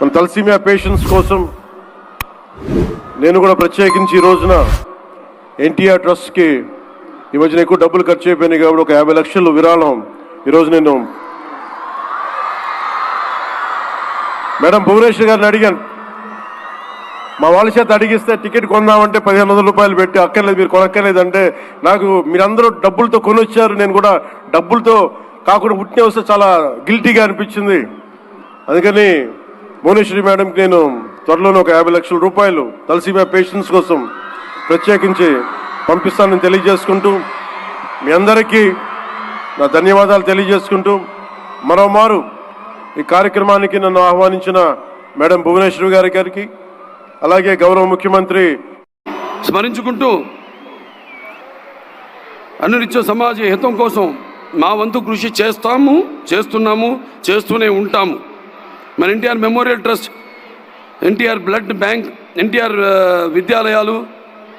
మన thalassaemia patients కోసం నేను కూడా ప్రత్యేకించి ఈ రోజున ఎన్టీఆర్ ట్రస్ట్కి ఈ మధ్యన ఎక్కువ డబ్బులు ఖర్చు అయిపోయినాయి కాబట్టి ఒక యాభై లక్షలు విరాళం ఈరోజు నేను మేడం భువనేశ్వర్ గారిని అడిగాను. మా వాళ్ళ చేత అడిగిస్తే టికెట్ కొందామంటే పదిహేను వందల రూపాయలు పెట్టి అక్కర్లేదు మీరు కొనక్కర్లేదు అంటే నాకు మీరందరూ డబ్బులతో కొనొచ్చారు. నేను కూడా డబ్బులతో కాకుండా పుట్టిన వస్తే చాలా గిల్టీగా అనిపించింది. అందుకని భువనేశ్వరి మేడంకి నేను త్వరలోనే ఒక యాభై లక్షల రూపాయలు తలసీమా పేషెంట్స్ కోసం ప్రత్యేకించి పంపిస్తానని తెలియజేసుకుంటూ మీ అందరికీ నా ధన్యవాదాలు తెలియజేసుకుంటూ మరోమారు ఈ కార్యక్రమానికి నన్ను ఆహ్వానించిన మేడం భువనేశ్వరి గారి గారికి అలాగే గౌరవ ముఖ్యమంత్రి స్మరించుకుంటూ అనునిత్య సమాజ హితం కోసం మా వంతు కృషి చేస్తాము చేస్తున్నాము చేస్తూనే ఉంటాము. మన NTR memorial trust NTR blood bank NTR విద్యాలయాలు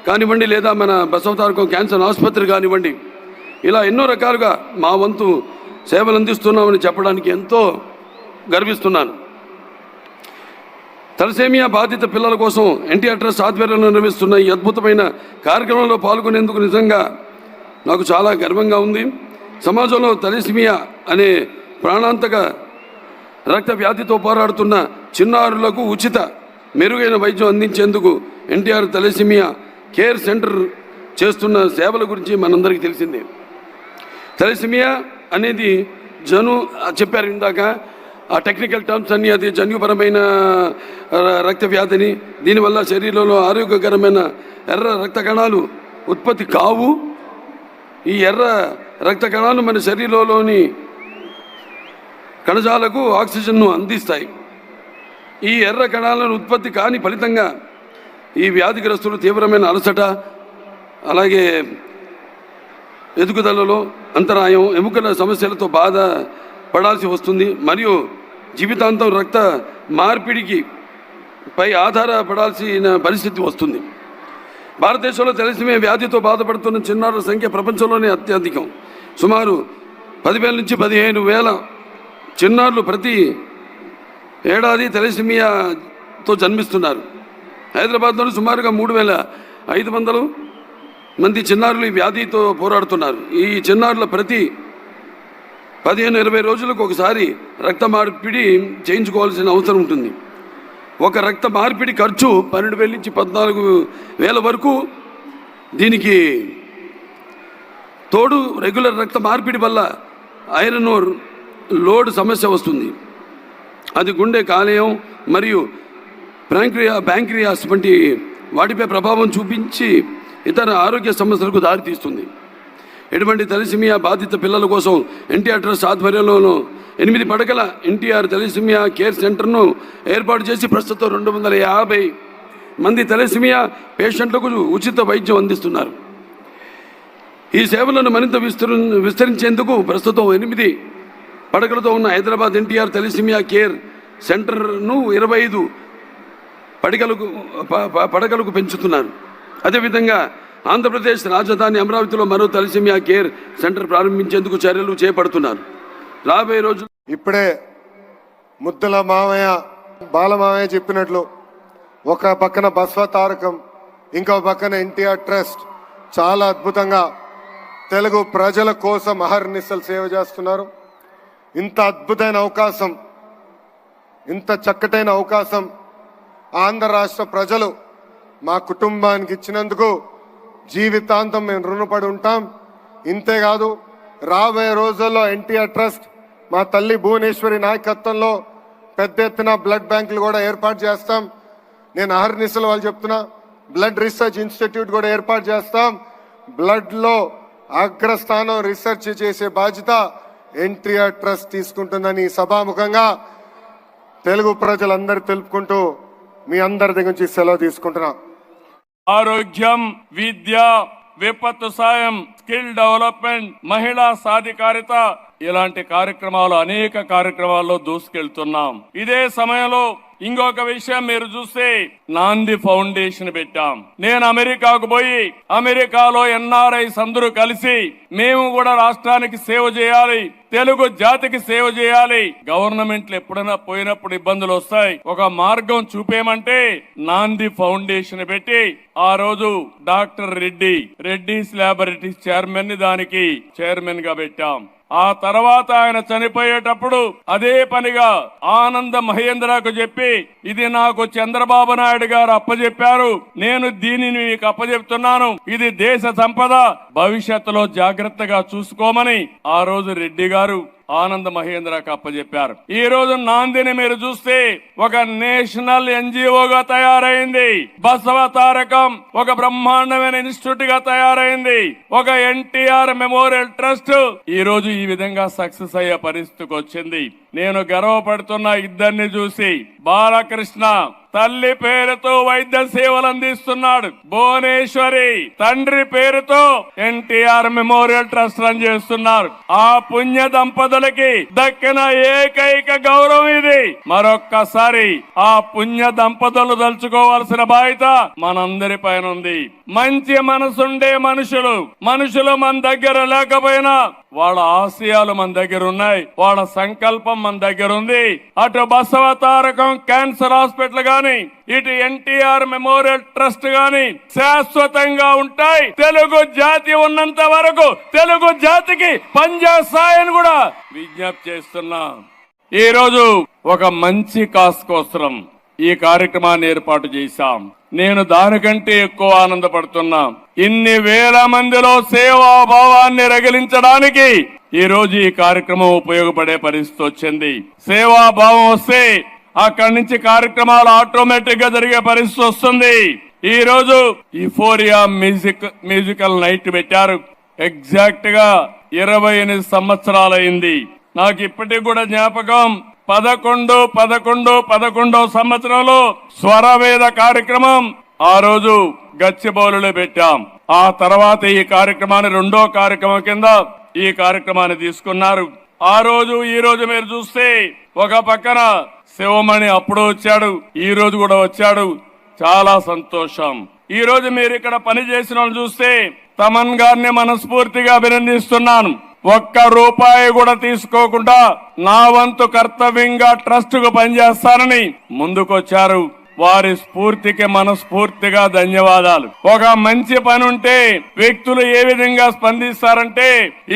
కానివ్వండి లేదా మన బసవతారకం క్యాన్సర్ ఆసుపత్రి కానివ్వండి ఇలా ఎన్నో రకాలుగా మా వంతు సేవలు అందిస్తున్నామని చెప్పడానికి ఎంతో గర్విస్తున్నాను. తలసేమియా బాధిత పిల్లల కోసం ఎన్టీఆర్ ట్రస్ట్ ఆధ్వర్యంలో నిర్వహిస్తున్న ఈ అద్భుతమైన కార్యక్రమంలో పాల్గొనేందుకు నిజంగా నాకు చాలా గర్వంగా ఉంది. సమాజంలో తలసేమియా అనే ప్రాణాంతక రక్త వ్యాధితో పోరాడుతున్న చిన్నారులకు ఉచిత మెరుగైన వైద్యం అందించేందుకు ఎన్టీఆర్ తలసిమియా కేర్ సెంటర్ చేస్తున్న సేవల గురించి మనందరికీ తెలిసిందే. తలసిమియా అనేది జను చెప్పారు ఇందాక ఆ టెక్నికల్ టర్మ్స్ అన్ని అది జన్యుపరమైన రక్త వ్యాధిని దీనివల్ల శరీరంలో ఆరోగ్యకరమైన ఎర్ర రక్త కణాలు ఉత్పత్తి కావు. ఈ ఎర్ర రక్త కణాలు మన శరీరంలోని కణజాలకు ఆక్సిజన్ను అందిస్తాయి. ఈ ఎర్ర కణాలను ఉత్పత్తి కాని ఫలితంగా ఈ వ్యాధిగ్రస్తులు తీవ్రమైన అలసట అలాగే ఎదుగుదలలో అంతరాయం ఎముకల సమస్యలతో బాధ పడాల్సి వస్తుంది. మరియు జీవితాంతం రక్త మార్పిడికి పై ఆధారపడాల్సిన పరిస్థితి వస్తుంది. భారతదేశంలో తెలిసిమే వ్యాధితో బాధపడుతున్న చిన్నారుల సంఖ్య ప్రపంచంలోనే అత్యధికం. సుమారు పదివేల నుంచి పదిహేను వేల చిన్నారులు ప్రతి ఏడాది తెలసిమియాతో జన్మిస్తున్నారు. హైదరాబాద్లోని సుమారుగా మూడు వేల ఐదు వందలు మంది చిన్నారులు ఈ వ్యాధితో పోరాడుతున్నారు. ఈ చిన్నారుల ప్రతి పదిహేను ఇరవై రోజులకు ఒకసారి రక్త మార్పిడి చేయించుకోవాల్సిన అవసరం ఉంటుంది. ఒక రక్త మార్పిడి ఖర్చు పన్నెండు వేల నుంచి పద్నాలుగు వేల వరకు దీనికి తోడు రెగ్యులర్ రక్త మార్పిడి వల్ల ఐరన్ లోడ్ సమస్య వస్తుంది. అది గుండె కాలేయం మరియు ప్రాంక్రియా బ్యాంక్రియాస్ వంటి వాటిపై ప్రభావం చూపించి ఇతర ఆరోగ్య సమస్యలకు దారితీస్తుంది ఎటువంటి తలసిమియా బాధిత పిల్లల కోసం ఎన్టీఆర్ ట్రస్ట్ ఆధ్వర్యంలోనూ ఎనిమిది పడకల ఎన్టీఆర్ తలసిమియా కేర్ సెంటర్ను ఏర్పాటు చేసి ప్రస్తుతం రెండు వందల యాభై మంది తలసిమియా పేషెంట్లకు ఉచిత వైద్యం అందిస్తున్నారు. ఈ సేవలను మరింత విస్తృ విస్తరించేందుకు ప్రస్తుతం ఎనిమిది పడకలతో ఉన్న హైదరాబాద్ ఎన్టీఆర్ తెలిసిమియా కేర్ సెంటర్ను ఇరవై ఐదు పడకలకు ప- పడకలకు పెంచుతున్నారు. అదేవిధంగా ఆంధ్రప్రదేశ్ రాజధాని అమరావతిలో మరో తలసిమియా కేర్ సెంటర్ ప్రారంభించేందుకు చర్యలు చేపడుతున్నారు. రాబోయే రోజు ఇప్పుడే ముద్దల మామయ్య బాలమామయ్య చెప్పినట్లు ఒక పక్కన బస్వ తారకం ఇంకో పక్కన ఎన్టీఆర్ ట్రస్ట్ చాలా అద్భుతంగా తెలుగు ప్రజల కోసం అహర్నిశలు సేవ చేస్తున్నారు. ఇంత అద్భుతమైన అవకాశం ఇంత చక్కటైన అవకాశం ఆంధ్ర రాష్ట్ర ప్రజలు మా కుటుంబానికి ఇచ్చినందుకు జీవితాంతం మేము రుణపడి ఉంటాం. ఇంతేకాదు రాబోయే రోజుల్లో ఎన్టీఆర్ ట్రస్ట్ మా తల్లి భువనేశ్వరి నాయకత్వంలో పెద్ద ఎత్తున బ్లడ్ బ్యాంకులు కూడా ఏర్పాటు చేస్తాం. నేను అహర్నిశలు వాళ్ళు చెప్తున్నా బ్లడ్ రీసెర్చ్ ఇన్స్టిట్యూట్ కూడా ఏర్పాటు చేస్తాం. బ్లడ్లో అగ్రస్థానం రీసెర్చ్ చేసే బాధ్యత ఎన్టీఆర్ ట్రస్ట్ తీసుకుంటుందని సభాముఖంగా తెలుగు ప్రజలందరూ తెలుపుకుంటూ మీ అందరి దగ్గర నుంచి సెలవు తీసుకుంటున్నాం. ఆరోగ్యం విద్య విపత్తు సాయం స్కిల్ డెవలప్మెంట్ మహిళా సాధికారిత ఇలాంటి కార్యక్రమాలు అనేక కార్యక్రమాల్లో దూసుకెళ్తున్నాం. ఇదే సమయంలో ఇంకొక విషయం మీరు చూస్తే నాంది ఫౌండేషన్ పెట్టాం. నేను అమెరికాకు పోయి అమెరికాలో ఎన్ఆర్ఐస్ అందరూ కలిసి మేము కూడా రాష్ట్రానికి సేవ చేయాలి తెలుగు జాతికి సేవ చేయాలి. గవర్నమెంట్లు ఎప్పుడైనా పోయినప్పుడు ఇబ్బందులు వస్తాయి. ఒక మార్గం చూపేమంటే నాంది ఫౌండేషన్ పెట్టి ఆ రోజు డాక్టర్ రెడ్డి రెడ్డిస్ ల్యాబొరేటరీస్ చైర్మన్ని దానికి చైర్మన్గా పెట్టాం. ఆ తర్వాత ఆయన చనిపోయేటప్పుడు అదే పనిగా ఆనంద మహేంద్రకు చెప్పి ఇది నాకు చంద్రబాబు నాయుడు గారు అప్పచెప్పారు నేను దీనిని మీకు అప్పచెప్తున్నాను ఇది దేశ సంపద. భవిష్యత్తులో జాగ్రత్తగా చూసుకోమని ఆ రోజు రెడ్డి గారు ఆనంద మహేంద్రకు అప్పచెప్పారు ఈ రోజు నాందిని మీరు చూస్తే ఒక నేషనల్ ఎన్జిఓగా తయారైంది. బసవ తారకం ఒక బ్రహ్మాండమైన ఇన్స్టిట్యూట్గా తయారైంది. ఒక ఎన్టీఆర్ మెమోరియల్ ట్రస్ట్ ఈ రోజు ఈ విధంగా సక్సెస్ అయ్యే పరిస్థితికి వచ్చింది. నేను గర్వపడుతున్న ఇద్దరిని చూసి బాలకృష్ణ తల్లి పేరుతో వైద్య సేవలు అందిస్తున్నాడు. భువనేశ్వరి తండ్రి పేరుతో ఎన్టీఆర్ మెమోరియల్ ట్రస్ట్ రన్ చేస్తున్నారు. ఆ పుణ్య దంపతులకి దక్కిన ఏకైక గౌరవం ఇది. మరొక్కసారి ఆ పుణ్య దంపతులు తలుచుకోవాల్సిన బాధ్యత మనందరి పైన ఉంది. మంచి మనసుండే మనుషులు. మనుషులు మన దగ్గర లేకపోయినా వాళ్ళ ఆశయాలు మన దగ్గర ఉన్నాయి. వాళ్ళ సంకల్పం మన దగ్గర ఉంది. అటు బసవ తారకం క్యాన్సర్ హాస్పిటల్ గాని ఇటు ఎన్టీఆర్ మెమోరియల్ ట్రస్ట్ గాని శాశ్వతంగా ఉంటాయి. తెలుగు జాతి ఉన్నంత వరకు తెలుగు జాతికి పనిచేస్తాయని కూడా విజ్ఞప్తి చేస్తున్నా. ఈ రోజు ఒక మంచి కాస్ కోసం ఈ కార్యక్రమాన్ని ఏర్పాటు చేశాం. నేను దానికంటే ఎక్కువ ఆనందపడుతున్నా. ఇన్ని వేల మందిలో సేవాభావాన్ని రగిలించడానికి ఈ రోజు ఈ కార్యక్రమం ఉపయోగపడే పరిస్థితి వచ్చింది. సేవాభావం వస్తే అక్కడి నుంచి కార్యక్రమాలు ఆటోమేటిక్గా జరిగే పరిస్థితి వస్తుంది. ఈ రోజు ఈ మ్యూజిక్ మ్యూజికల్ నైట్ పెట్టారు. ఎగ్జాక్ట్గా ఇరవై ఎనిమిది సంవత్సరాలైంది. నాకు ఇప్పటికి కూడా జ్ఞాపకం పదకొండు పదకొండు పదకొండో సంవత్సరంలో స్వరవేద కార్యక్రమం ఆ రోజు గచ్చిబౌలులో పెట్టాం. ఆ తర్వాత ఈ కార్యక్రమాన్ని రెండో కార్యక్రమం కింద ఈ కార్యక్రమాన్ని తీసుకున్నారు. ఆ రోజు ఈ రోజు మీరు చూస్తే ఒక పక్కన శివమణి అప్పుడు వచ్చాడు ఈ రోజు కూడా వచ్చాడు. చాలా సంతోషం. ఈ రోజు మీరు ఇక్కడ పని చేసిన వాళ్ళు చూస్తే తమన్ గారిని మనస్ఫూర్తిగా అభినందిస్తున్నాను. ఒక్క రూపాయి కూడా తీసుకోకుండా నా వంతు కర్తవ్యంగా ట్రస్ట్కు పనిచేస్తానని ముందుకొచ్చారు. వారి స్ఫూర్తికి మనస్ఫూర్తిగా ధన్యవాదాలు. ఒక మంచి పని ఉంటే వ్యక్తులు ఏ విధంగా స్పందిస్తారంటే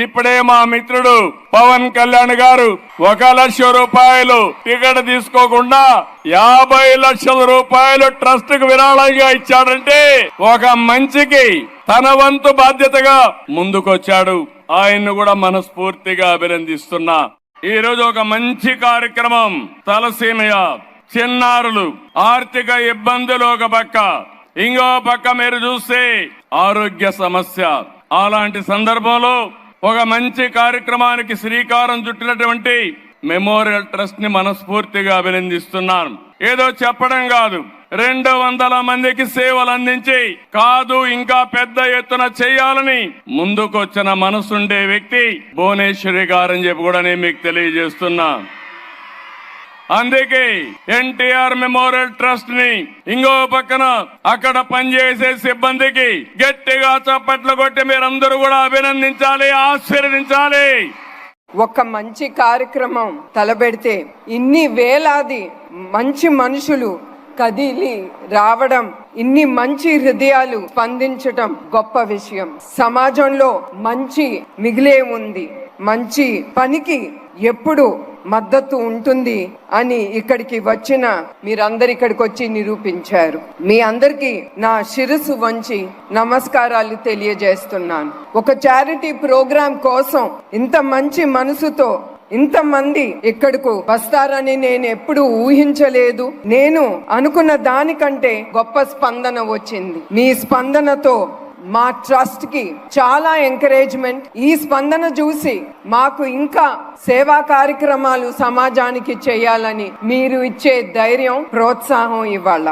ఇప్పుడే మా మిత్రుడు పవన్ కళ్యాణ్ గారు ఒక లక్ష రూపాయలు టికెట్ తీసుకోకుండా యాభై లక్షల రూపాయలు ట్రస్ట్కు విరాళంగా ఇచ్చాడంటే ఒక మంచికి తన వంతు బాధ్యతగా ముందుకొచ్చాడు. ఆయన్ను కూడా మనస్ఫూర్తిగా అభినందిస్తున్నా. ఈ రోజు ఒక మంచి కార్యక్రమం. తలసీమయ చిన్నారులు ఆర్థిక ఇబ్బందులు ఒక పక్క. ఇంకో పక్క మీరు చూస్తే ఆరోగ్య సమస్య. అలాంటి సందర్భంలో ఒక మంచి కార్యక్రమానికి శ్రీకారం చుట్టినటువంటి మెమోరియల్ ట్రస్ట్ని మనస్ఫూర్తిగా అభినందిస్తున్నాను. ఏదో చెప్పడం కాదు. రెండు వందల మందికి సేవలు అందించి కాదు ఇంకా పెద్ద ఎత్తున చేయాలని ముందుకొచ్చిన మనసుండే వ్యక్తి భువనేశ్వరి గారని చెప్పి కూడా నేను మీకు తెలియజేస్తున్నా. అందుకే ఎన్టీఆర్ మెమోరియల్ ట్రస్ట్ని ఇంకో పక్కన అక్కడ పనిచేసే సిబ్బందికి గట్టిగా చప్పట్లు కొట్టి మీరందరూ కూడా అభినందించాలి ఆశీర్వదించాలి. ఒక మంచి కార్యక్రమం తలబెడితే ఇన్ని వేలాది మంచి మనుషులు కదిలి రావడం ఇన్ని మంచి హృదయాలు స్పందించటం గొప్ప విషయం. సమాజంలో మంచి మిగిలే ఉంది. మంచి పనికి ఎప్పుడు మద్దతు ఉంటుంది అని ఇక్కడికి వచ్చిన మీరందరు ఇక్కడికి వచ్చి నిరూపించారు. మీ అందరికీ నా శిరసు వంచి నమస్కారాలు తెలియజేస్తున్నాను. ఒక చారిటీ ప్రోగ్రాం కోసం ఇంత మంచి మనసుతో ఇంతమంది ఇక్కడకు వస్తారని నేను ఎప్పుడు ఊహించలేదు. నేను అనుకున్న దానికంటే గొప్ప స్పందన వచ్చింది. మీ స్పందనతో మా ట్రస్ట్కి చాలా ఎంకరేజ్మెంట్. ఈ స్పందన చూసి మాకు ఇంకా సేవా కార్యక్రమాలు సమాజానికి చేయాలని మీరు ఇచ్చే ధైర్యం ప్రోత్సాహం ఇవ్వాల.